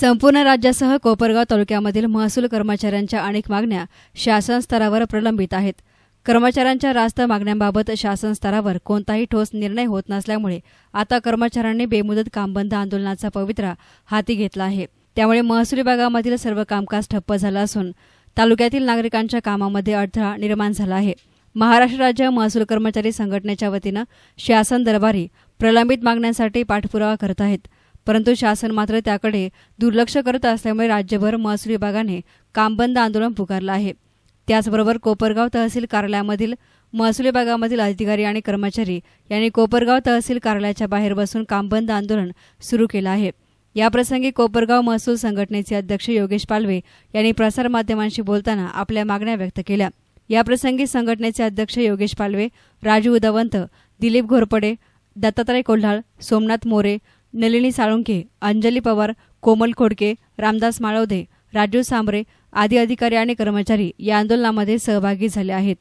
संपूर्ण राज्यासह कोपरगाव तालुक्यामधील महसूल कर्मचाऱ्यांच्या अनेक मागण्या शासन स्तरावर प्रलंबित आहेत. कर्मचाऱ्यांच्या रास्त मागण्यांबाबत शासन स्तरावर कोणताही ठोस निर्णय होत नसल्यामुळे आता कर्मचाऱ्यांनी बेमुदत कामबंद आंदोलनाचा पवित्रा हाती घेतला आहे. त्यामुळे महसूल विभागामधील सर्व कामकाज ठप्प झालं असून तालुक्यातील नागरिकांच्या कामामध्ये अडथळा निर्माण झाला आहे. महाराष्ट्र राज्य महसूल कर्मचारी संघटनेच्या वतीनं शासन दरबारी प्रलंबित मागण्यांसाठी पाठपुरावा करत आहेत. परंतु शासन मात्र त्याकडे दुर्लक्ष करत असल्यामुळे राज्यभर महसूल विभागाने कामबंद आंदोलन पुकारलं आहे. त्याचबरोबर कोपरगाव तहसील कार्यालयामधील महसूल विभागामधील अधिकारी आणि कर्मचारी यांनी कोपरगाव तहसील कार्यालयाच्या बाहेर बसून कामबंद आंदोलन सुरू केलं आहे. याप्रसंगी कोपरगाव महसूल संघटनेचे अध्यक्ष योगेश पालवे यांनी प्रसारमाध्यमांशी बोलताना आपल्या मागण्या व्यक्त केल्या. याप्रसंगी संघटनेचे अध्यक्ष योगेश पालवे राजू उदवंत दिलीप घोरपडे दत्तात्रय कोल्हाळ सोमनाथ मोरे नलिनी साळुंके अंजली पवार कोमल खोडके रामदास माळवदे राजू सांबरे आदी अधिकारी आणि कर्मचारी या आंदोलनामध्ये सहभागी झाले आहेत.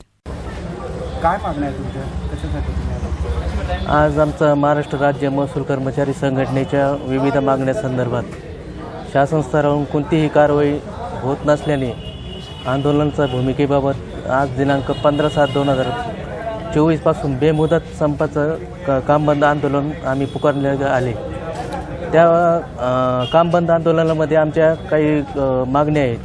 काय मागण्या? आज आमचा महाराष्ट्र राज्य महसूल कर्मचारी संघटनेच्या विविध मागण्यासंदर्भात शासन स्तरावरून कोणतीही कारवाई होत नसल्याने आंदोलनाच्या भूमिकेबाबत आज दिनांक पंधरा सात दोन हजार चोवीसपासून बेमुदत संपाचं क कामबंद आंदोलन आम्ही पुकारले आले. त्या अ, कामबंद आंदोलनामध्ये आमच्या काही मागण्या आहेत.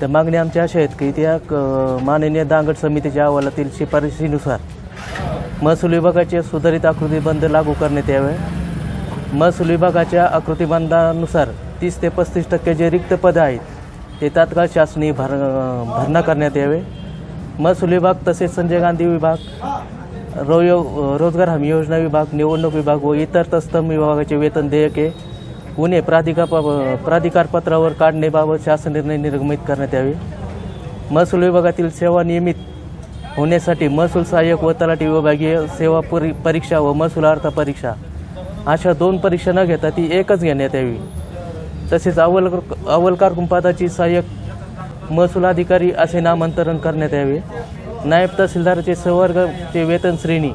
त्या मागण्या आमच्या अशा आहेत की त्या क- माननीय दांगड समितीच्या अहवालातील शिफारशीनुसार महसूल विभागाचे सुधारित आकृतीबंध लागू करण्यात यावे. महसूल विभागाच्या आकृतीबंधानुसार तीस ते पस्तीस टक्के जे रिक्त पदं आहेत ते तात्काळ शासनी भर भरणा करण्यात यावे. महसूल विभाग तसेच संजय गांधी विभाग रोयो रोजगार हमी योजना विभाग निवडणूक विभाग व इतर तत्सम विभागाचे वेतन देयके गुन्हे प्राधिका प्राधिकारपत्रावर काढण्याबाबत शासन निर्णय निर्गमित करण्यात यावे. महसूल विभागातील सेवा नियमित होण्यासाठी महसूल सहाय्यक व तलाठी विभागीय सेवा परी परीक्षा व महसूल अर्थ परीक्षा अशा दोन परीक्षा न घेता ती एकच घेण्यात यावी. तसेच अव्वल अव्वलकार कुंपाताची सहाय्यक महसूल अधिकारी असे नामांतरण करण्यात यावे. नायब तहसीलदाराचे संवर्गाचे वेतन श्रेणी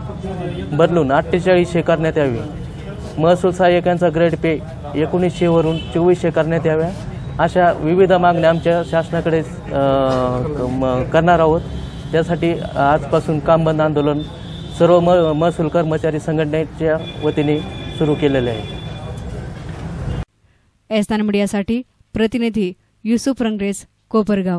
बदलून अठ्ठेचाळीसशे करण्यात यावी. महसूल सहाय्यकांचा ग्रेड पे एकोणीसशेवरून चोवीसशे करण्यात याव्या. अशा विविध मागण्या आमच्या शासनाकडे म- करणार आहोत. त्यासाठी आजपासून कामबंद आंदोलन सर्व म महसूल कर्मचारी संघटनेच्या वतीने सुरू केलेले आहे. एस्तान मीडियासाठी प्रतिनिधी युसुफ रंगरेस कोपरगाव.